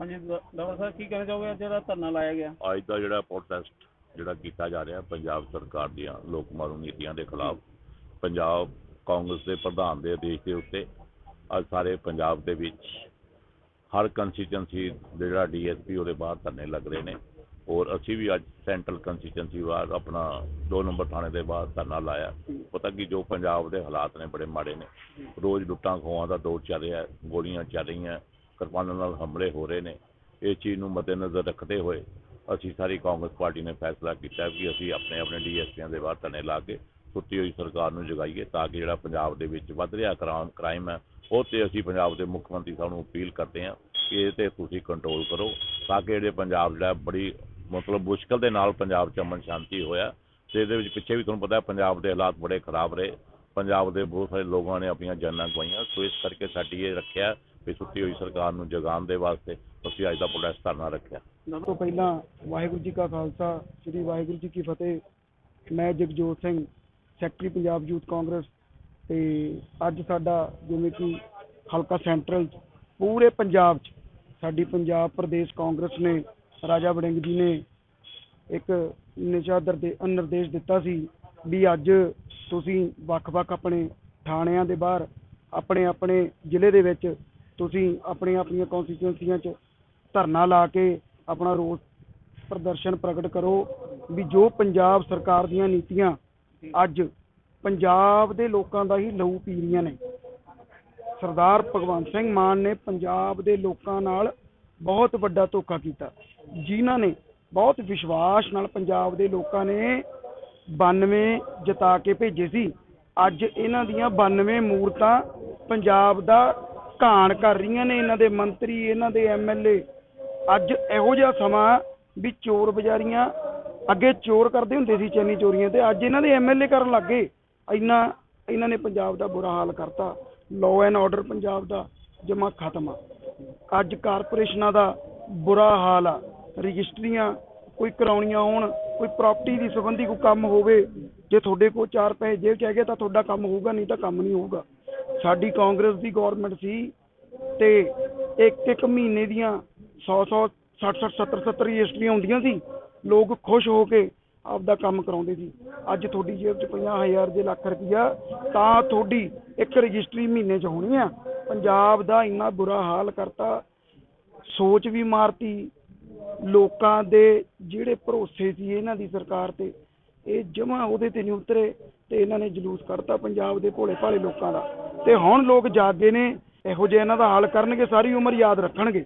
ਹਾਂਜੀ ਡਾਕਟਰ ਸਾਹਿਬ, ਕੀ ਕਹਿਣਾ ਚਾਹੋਗੇ? ਅੱਜ ਜਿਹੜਾ ਧਰਨਾ ਲਾਇਆ ਗਿਆ। ਅੱਜ ਦਾ ਜਿਹੜਾ ਪ੍ਰੋਟੈਸਟ ਜਿਹੜਾ ਕੀਤਾ ਜਾ ਰਿਹਾ, ਪੰਜਾਬ ਸਰਕਾਰ ਦੀਆਂ ਲੋਕ ਮਾਰੂ ਨੀਤੀਆਂ ਦੇ ਖਿਲਾਫ, ਪੰਜਾਬ ਕਾਂਗਰਸ ਦੇ ਪ੍ਰਧਾਨ ਦੇ ਆਦੇਸ਼ ਦੇ ਉੱਤੇ, ਅੱਜ ਸਾਰੇ ਪੰਜਾਬ ਦੇ ਵਿੱਚ ਹਰ ਕੰਸਟੀਚੁਐਂਸੀ ਦੇ ਜਿਹੜਾ ਡੀਐਸਪੀ ਉਹਦੇ ਬਾਹਰ ਧਰਨੇ ਲੱਗ ਰਹੇ ਨੇ। ਔਰ ਅਸੀਂ ਵੀ ਅੱਜ ਸੈਂਟਰਲ ਕੰਸਟੀਚੁਐਂਸੀ ਬਾਹਰ ਆਪਣਾ 2 ਨੰਬਰ ਥਾਣੇ ਦੇ ਬਾਹਰ ਧਰਨਾ ਲਾਇਆ। ਪਤਾ ਕਿ, ਜੋ ਪੰਜਾਬ ਦੇ ਹਾਲਾਤ ਨੇ ਬੜੇ ਮਾੜੇ ਨੇ। ਰੋਜ਼ ਲੁੱਟਾਂ ਖੋਹਾਂ ਦਾ ਦੌਰ ਚੱਲ ਰਿਹਾ, ਗੋਲੀਆਂ ਚੱਲ ਰਹੀਆਂ। ਕਿਰਪਾਨਾਂ ਨਾਲ ਹਮਲੇ ਹੋ ਰਹੇ ਨੇ। ਇਸ ਚੀਜ਼ ਨੂੰ ਮੱਦੇਨਜ਼ਰ ਰੱਖਦੇ ਹੋਏ ਅਸੀਂ ਸਾਰੀ ਕਾਂਗਰਸ ਪਾਰਟੀ ਨੇ ਫੈਸਲਾ ਕੀਤਾ ਕਿ ਅਸੀਂ ਆਪਣੇ ਆਪਣੇ ਡੀਐਸਪੀਆਂ ਦੇ ਬਾਹਰ ਧਰਨੇ ਲਾ ਕੇ ਸੁੱਤੀ ਹੋਈ ਸਰਕਾਰ ਨੂੰ ਜਗਾਈਏ ਤਾਂ ਕਿ ਜਿਹੜਾ ਪੰਜਾਬ ਦੇ ਵਿੱਚ ਵੱਧ ਰਿਹਾ ਕ੍ਰਾਈਮ ਕ੍ਰਾਈਮ ਹੈ, ਉਹ ਤੇ ਅਸੀਂ ਪੰਜਾਬ ਦੇ ਮੁੱਖ ਮੰਤਰੀ ਸਾਹਿਬ ਨੂੰ ਅਪੀਲ ਕਰਦੇ ਹਾਂ ਕਿ ਇਹ ਤੇ ਤੁਸੀਂ ਕੰਟਰੋਲ ਕਰੋ ਤਾਂ ਕਿ ਜਿਹੜੇ ਪੰਜਾਬ ਜਿਹੜਾ ਬੜੀ ਮਤਲਬ ਮੁਸ਼ਕਲ ਦੇ ਨਾਲ ਪੰਜਾਬ 'ਚ ਅਮਨ ਸ਼ਾਂਤੀ ਹੋਇਆ ਤੇ ਇਹਦੇ ਵਿੱਚ ਪਿੱਛੇ ਵੀ ਤੁਹਾਨੂੰ ਪਤਾ ਪੰਜਾਬ ਦੇ ਹਾਲਾਤ ਬੜੇ ਖਰਾਬ ਰਹੇ। ਪੰਜਾਬ ਦੇ ਬਹੁਤ ਸਾਰੇ ਲੋਕਾਂ ਨੇ ਆਪਣੀਆਂ ਜਾਨਾਂ ਗਵਾਈਆਂ, ਸੋ ਇਸ ਕਰਕੇ ਸਾਡੀ ਇਹ ਰੱਖਿਆ ਵੀ ਸੁੱਤੀ ਹੋਈ ਸਰਕਾਰ ਨੂੰ ਜਗਾਉਣ ਦੇ ਵਾਸਤੇ ਅਸੀਂ ਅੱਜ ਦਾ ਪ੍ਰੋਟੈਸਟ ਧਰਨਾ ਰੱਖਿਆ। ਸਭ ਤੋਂ ਪਹਿਲਾਂ ਵਾਹਿਗੁਰੂ ਜੀ ਕਾ ਖਾਲਸਾ, ਸ੍ਰੀ ਵਾਹਿਗੁਰੂ ਜੀ ਕੀ ਫਤਿਹ। ਮੈਂ ਜਗਜੋਤ ਸਿੰਘ, ਸੈਕਟਰੀ ਪੰਜਾਬ ਯੂਥ ਕਾਂਗਰਸ ਤੇ ਅੱਜ ਸਾਡਾ ਜਿਵੇਂ ਕਿ ਹਲਕਾ ਸੈਂਟਰਲ ਪੂਰੇ ਪੰਜਾਬ 'ਚ ਸਾਡੀ ਪੰਜਾਬ ਪ੍ਰਦੇਸ਼ ਕਾਂਗਰਸ ਨੇ, ਰਾਜਾ ਵੜਿੰਗ ਜੀ ਨੇ ਇੱਕ ਨਿਸ਼ਾ ਨਿਰਦੇਸ਼ ਦਿੱਤਾ ਸੀ ਵੀ ਅੱਜ ਤੁਸੀਂ ਵੱਖ-ਵੱਖ ਆਪਣੇ ਥਾਣਿਆਂ ਦੇ ਬਾਹਰ, ਆਪਣੇ ਆਪਣੇ ਜ਼ਿਲ੍ਹੇ ਦੇ ਵਿੱਚ ਤੁਸੀਂ ਆਪਣੀਆਂ ਆਪਣੀਆਂ ਕੌਂਸਟੀਚੁਐਂਸੀਆਂ 'ਚ ਧਰਨਾ ਲਾ ਕੇ ਆਪਣਾ ਰੋਸ ਪ੍ਰਦਰਸ਼ਨ ਪ੍ਰਗਟ ਕਰੋ ਵੀ ਜੋ ਪੰਜਾਬ ਸਰਕਾਰ ਦੀਆਂ ਨੀਤੀਆਂ ਅੱਜ ਪੰਜਾਬ ਦੇ ਲੋਕਾਂ ਦਾ ਹੀ ਲਹੂ ਪੀ ਰਹੀਆਂ ਨੇ। ਸਰਦਾਰ ਭਗਵੰਤ ਸਿੰਘ ਮਾਨ ਨੇ ਪੰਜਾਬ ਦੇ ਲੋਕਾਂ ਨਾਲ ਬਹੁਤ ਵੱਡਾ ਧੋਖਾ ਕੀਤਾ। ਜਿਨ੍ਹਾਂ ਨੇ ਬਹੁਤ ਵਿਸ਼ਵਾਸ ਨਾਲ ਪੰਜਾਬ ਦੇ ਲੋਕਾਂ ਨੇ 92 ਜਿਤਾ ਕੇ ਭੇਜੇ ਸੀ। ਅੱਜ ਇਹਨਾਂ ਦੀਆਂ 92 ਮੂਰਤਾਂ ਪੰਜਾਬ ਦਾ ਘਾਣ ਕਰ ਰਹੀਆਂ ਨੇ। ਇਹਨਾਂ ਦੇ ਮੰਤਰੀ, ਇਹਨਾਂ ਦੇ ਐਮਐਲਏ ਅੱਜ ਇਹੋ ਜਿਹਾ ਸਮਾਂ ਵੀ ਚੋਰ ਬਜ਼ਾਰੀਆਂ ਅੱਗੇ ਚੋਰ ਕਰਦੇ ਹੁੰਦੇ ਸੀ ਚੈਨੀ ਚੋਰੀਆਂ ਤੇ। ਅੱਜ ਇਹਨਾਂ ਦੇ ਐਮਐਲਏ ਕਰਨ ਲੱਗ ਗਏ। ਇੰਨਾ, ਇਹਨਾਂ ਨੇ ਪੰਜਾਬ ਦਾ ਬੁਰਾ ਹਾਲ ਕਰਤਾ। ਲਾਅ ਐਂਡ ਆਰਡਰ ਪੰਜਾਬ ਦਾ ਜਮਾ ਖਤਮ ਆ। ਅੱਜ ਕਾਰਪੋਰੇਸ਼ਨਾਂ ਦਾ ਬੁਰਾ ਹਾਲ ਆ। ਰਜਿਸਟਰੀਆਂ ਕੋਈ ਕਰਾਉਣੀਆਂ ਹੋਣ ਕੋਈ ਪ੍ਰਾਪਰਟੀ ਦੀ ਸੰਬੰਧੀ ਕੋਈ ਕੰਮ ਹੋਵੇ, ਜੇ ਤੁਹਾਡੇ ਕੋਲ ਚਾਰ ਪੈਸੇ ਜੇਬ ਚ ਹੈਗੇ ਤਾਂ ਤੁਹਾਡਾ ਕੰਮ ਹੋਊਗਾ, ਨਹੀਂ ਤਾਂ ਕੰਮ ਨਹੀਂ ਹੋਊਗਾ। ਸਾਡੀ ਕਾਂਗਰਸ ਦੀ ਗਵਰਨਮੈਂਟ ਸੀ ਤੇ ਇੱਕ ਇੱਕ ਮਹੀਨੇ ਦੀਆਂ 100 100 60 60 70 70 ਰਜਿਸਟਰੀਆਂ ਹੁੰਦੀਆਂ ਸੀ। ਲੋਕ ਖੁਸ਼ ਹੋ ਕੇ ਆਪਦਾ ਕੰਮ ਕਰਾਉਂਦੇ ਸੀ। ਅੱਜ ਤੁਹਾਡੀ ਜੇਬ 'ਚ 50000 ਦੇ ਲੱਖ ਰੁਪਈਆ, ਤਾਂ ਤੁਹਾਡੀ ਇੱਕ ਰਜਿਸਟਰੀ ਮਹੀਨੇ 'ਚ ਹੋਣੀ ਆ। ਪੰਜਾਬ ਦਾ ਇੰਨਾ ਬੁਰਾ ਹਾਲ ਕਰਤਾ, ਸੋਚ ਵੀ ਮਾਰਤੀ ਲੋਕਾਂ ਦੇ ਜਿਹੜੇ ਭਰੋਸੇ ਸੀ ਇਹਨਾਂ ਦੀ ਸਰਕਾਰ ਤੇ, ਇਹ ਜਮਾ ਉਹਦੇ ਤੇ ਨਹੀਂ ਉਤਰੇ ਤੇ ਇਹਨਾਂ ਨੇ ਜਲੂਸ ਕੱਢਤਾ ਪੰਜਾਬ ਦੇ ਭੋਲੇ ਭਾਲੇ ਲੋਕਾਂ ਦਾ। ਤੇ ਹੁਣ ਲੋਕ ਜਾਗੇ ਨੇ, ਇਹੋ ਜਿਹੇ ਇਹਨਾਂ ਦਾ ਹਾਲ ਕਰਨਗੇ, ਸਾਰੀ ਉਮਰ ਯਾਦ ਰੱਖਣਗੇ।